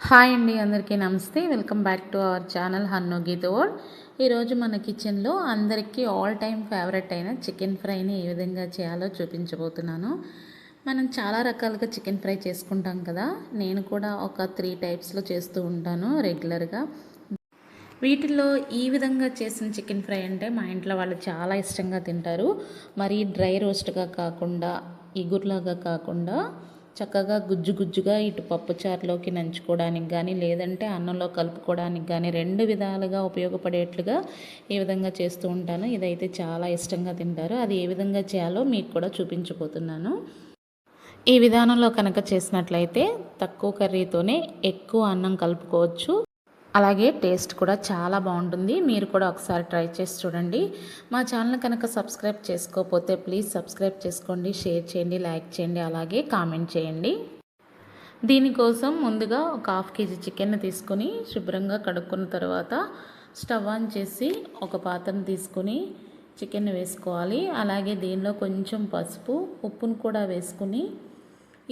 Hi అండి అందరికీ నమస్తే. Welcome back to our channel హన్నో Geetha world ఈరోజు మన కిచెన్లో అందరికీ ఆల్ టైమ్ ఫేవరెట్ అయిన చికెన్ ఫ్రైని ఏ విధంగా చేయాలో చూపించబోతున్నాను. మనం చాలా రకాలుగా చికెన్ ఫ్రై చేసుకుంటాం కదా. నేను కూడా ఒక త్రీ టైప్స్లో చేస్తూ ఉంటాను రెగ్యులర్గా. వీటిల్లో ఈ విధంగా చేసిన చికెన్ ఫ్రై అంటే మా ఇంట్లో వాళ్ళు చాలా ఇష్టంగా తింటారు. మరి డ్రై రోస్ట్గా కాకుండా ఇగుర్లాగా కాకుండా చక్కగా గుజ్జు గుజ్జుగా ఇటు పప్పుచారులోకి నంచుకోవడానికి కానీ లేదంటే అన్నంలో కలుపుకోవడానికి కానీ రెండు విధాలుగా ఉపయోగపడేట్లుగా ఈ విధంగా చేస్తూ ఉంటాను. ఇదైతే చాలా ఇష్టంగా తింటారు. అది ఏ విధంగా చేయాలో మీకు కూడా చూపించబోతున్నాను. ఈ విధానంలో కనుక చేసినట్లయితే తక్కువ కర్రీతోనే ఎక్కువ అన్నం కలుపుకోవచ్చు. అలాగే టేస్ట్ కూడా చాలా బాగుంటుంది. మీరు కూడా ఒకసారి ట్రై చేసి చూడండి. మా ఛానల్ కనుక సబ్స్క్రైబ్ చేసుకోకపోతే ప్లీజ్ సబ్స్క్రైబ్ చేసుకోండి షేర్ చేయండి లైక్ చేయండి అలాగే కామెంట్ చేయండి. దీనికోసం ముందుగా ఒక హాఫ్ కేజీ చికెన్ తీసుకొని శుభ్రంగా కడుక్కున్న తర్వాత స్టవ్ ఆన్ చేసి ఒక పాత్రను తీసుకొని చికెన్ వేసుకోవాలి. అలాగే దీనిలో కొంచెం పసుపు ఉప్పును కూడా వేసుకుని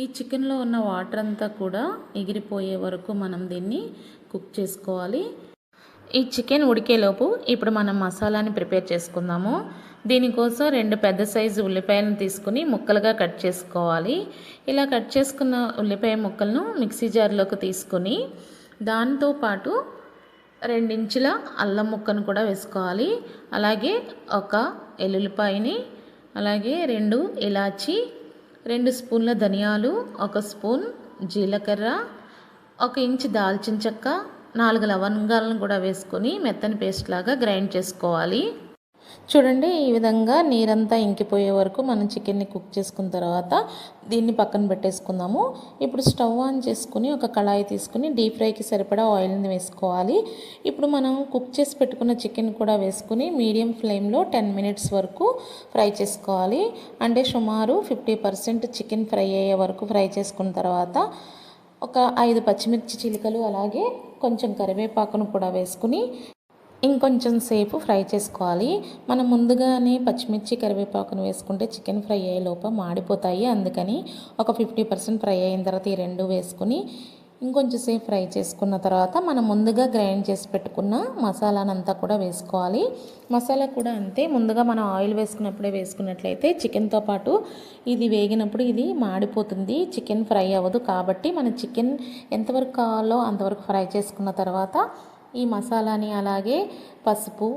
ఈ చికెన్లో ఉన్న వాటర్ అంతా కూడా ఎగిరిపోయే వరకు మనం దీన్ని కుక్ చేసుకోవాలి. ఈ చికెన్ ఉడికేలోపు ఇప్పుడు మనం మసాలాని ప్రిపేర్ చేసుకుందాము. దీనికోసం రెండు పెద్ద సైజు ఉల్లిపాయలను తీసుకుని ముక్కలుగా కట్ చేసుకోవాలి. ఇలా కట్ చేసుకున్న ఉల్లిపాయ ముక్కలను మిక్సీ జార్లోకి తీసుకుని దాంతో పాటు రెండించుల అల్లం ముక్కను కూడా వేసుకోవాలి. అలాగే ఒక ఎల్లుల్లిపాయని అలాగే రెండు ఇలాచి రెండు స్పూన్ల ధనియాలు ఒక స్పూన్ జీలకర్ర ఒక ఇంచు దాల్చిన చెక్క నాలుగు లవంగాలను కూడా వేసుకొని మెత్తని పేస్ట్ లాగా గ్రైండ్ చేసుకోవాలి. చూడండి ఈ విధంగా నీరంతా ఇంకిపోయే వరకు మనం చికెన్ని కుక్ చేసుకున్న తర్వాత దీన్ని పక్కన పెట్టేసుకుందాము. ఇప్పుడు స్టవ్ ఆన్ చేసుకుని ఒక కళాయి తీసుకుని డీప్ ఫ్రైకి సరిపడా ఆయిల్ని వేసుకోవాలి. ఇప్పుడు మనం కుక్ చేసి పెట్టుకున్న చికెన్ కూడా వేసుకుని మీడియం ఫ్లేమ్లో టెన్ మినిట్స్ వరకు ఫ్రై చేసుకోవాలి. అంటే సుమారు ఫిఫ్టీ పర్సెంట్ చికెన్ ఫ్రై అయ్యే వరకు ఫ్రై చేసుకున్న తర్వాత ఒక ఐదు పచ్చిమిర్చి చిలుకలు అలాగే కొంచెం కరివేపాకును కూడా వేసుకుని ఇంకొంచెం సేపు ఫ్రై చేసుకోవాలి. మనం ముందుగానే పచ్చిమిర్చి కరివేపాకును వేసుకుంటే చికెన్ ఫ్రై అయ్యే లోపల మాడిపోతాయి. అందుకని ఒక ఫిఫ్టీ పర్సెంట్ ఫ్రై అయిన తర్వాత ఈ రెండు వేసుకుని ఇంకొంచెం సేపు ఫ్రై చేసుకున్న తర్వాత మనం ముందుగా గ్రైండ్ చేసి పెట్టుకున్న మసాలానంతా కూడా వేసుకోవాలి. మసాలా కూడా అంతే. ముందుగా మనం ఆయిల్ వేసుకున్నప్పుడే వేసుకున్నట్లయితే చికెన్తో పాటు ఇది వేగినప్పుడు ఇది మాడిపోతుంది. చికెన్ ఫ్రై అవ్వదు కాబట్టి మన చికెన్ ఎంతవరకు కావాలో అంతవరకు ఫ్రై చేసుకున్న తర్వాత ఈ మసాలాని అలాగే పసుపు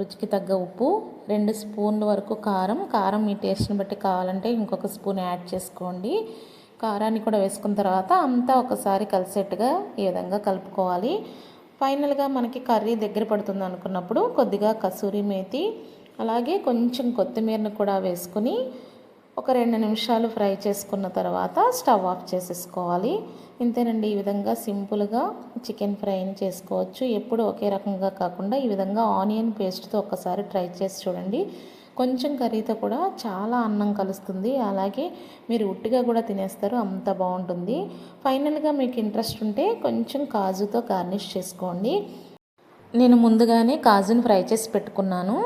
రుచికి తగ్గ ఉప్పు రెండు స్పూన్ల వరకు కారం. కారం మీ టేస్ట్ని బట్టి కావాలంటే ఇంకొక స్పూన్ యాడ్ చేసుకోండి. కారాన్ని కూడా వేసుకున్న తర్వాత అంతా ఒకసారి కలిసేట్టుగా ఈ విధంగా కలుపుకోవాలి. ఫైనల్గా మనకి కర్రీ దగ్గర పడుతుంది అనుకున్నప్పుడు కొద్దిగా కసూరి మేతి అలాగే కొంచెం కొత్తిమీరను కూడా వేసుకుని ఒక రెండు నిమిషాలు ఫ్రై చేసుకున్న తర్వాత స్టవ్ ఆఫ్ చేసేసుకోవాలి. ఇంతేనండి ఈ విధంగా సింపుల్గా చికెన్ ఫ్రైని చేసుకోవచ్చు. ఎప్పుడు ఒకే రకంగా కాకుండా ఈ విధంగా ఆనియన్ పేస్ట్తో ఒకసారి ట్రై చేసి చూడండి. కొంచెం కర్రీతో కూడా చాలా అన్నం కలుస్తుంది. అలాగే మీరు ఉట్టిగా కూడా తినేస్తారు అంత బాగుంటుంది. ఫైనల్గా మీకు ఇంట్రెస్ట్ ఉంటే కొంచెం కాజుతో గార్నిష్ చేసుకోండి. నేను ముందుగానే కాజుని ఫ్రై చేసి పెట్టుకున్నాను.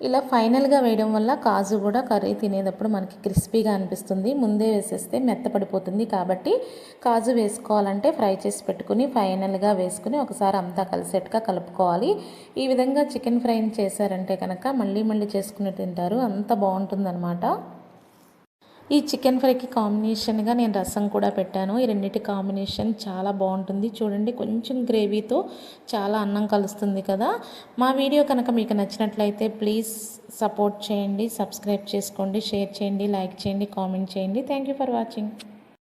ఇలా ఫైనల్గా వేయడం వల్ల కాజు కూడా కర్రీ తినేటప్పుడు మనకి క్రిస్పీగా అనిపిస్తుంది. ముందే వేసేస్తే మెత్తపడిపోతుంది కాబట్టి కాజు వేసుకోవాలంటే ఫ్రై చేసి పెట్టుకుని ఫైనల్గా వేసుకుని ఒకసారి అంతా కలిసేట్టుగా కలుపుకోవాలి. ఈ విధంగా చికెన్ ఫ్రైని చేశారంటే కనుక మళ్ళీ మళ్ళీ చేసుకుని తింటారు. అంత బాగుంటుందన్నమాట. ఈ చికెన్ ఫ్రైకి కాంబినేషన్గా నేను రసం కూడా పెట్టాను. ఈ రెండింటి కాంబినేషన్ చాలా బాగుంటుంది. చూడండి కొంచెం గ్రేవీతో చాలా అన్నం కలుస్తుంది కదా. మా వీడియో కనుక మీకు నచ్చినట్లయితే ప్లీజ్ సపోర్ట్ చేయండి సబ్స్క్రైబ్ చేసుకోండి షేర్ చేయండి లైక్ చేయండి కామెంట్ చేయండి. Thank you for watching.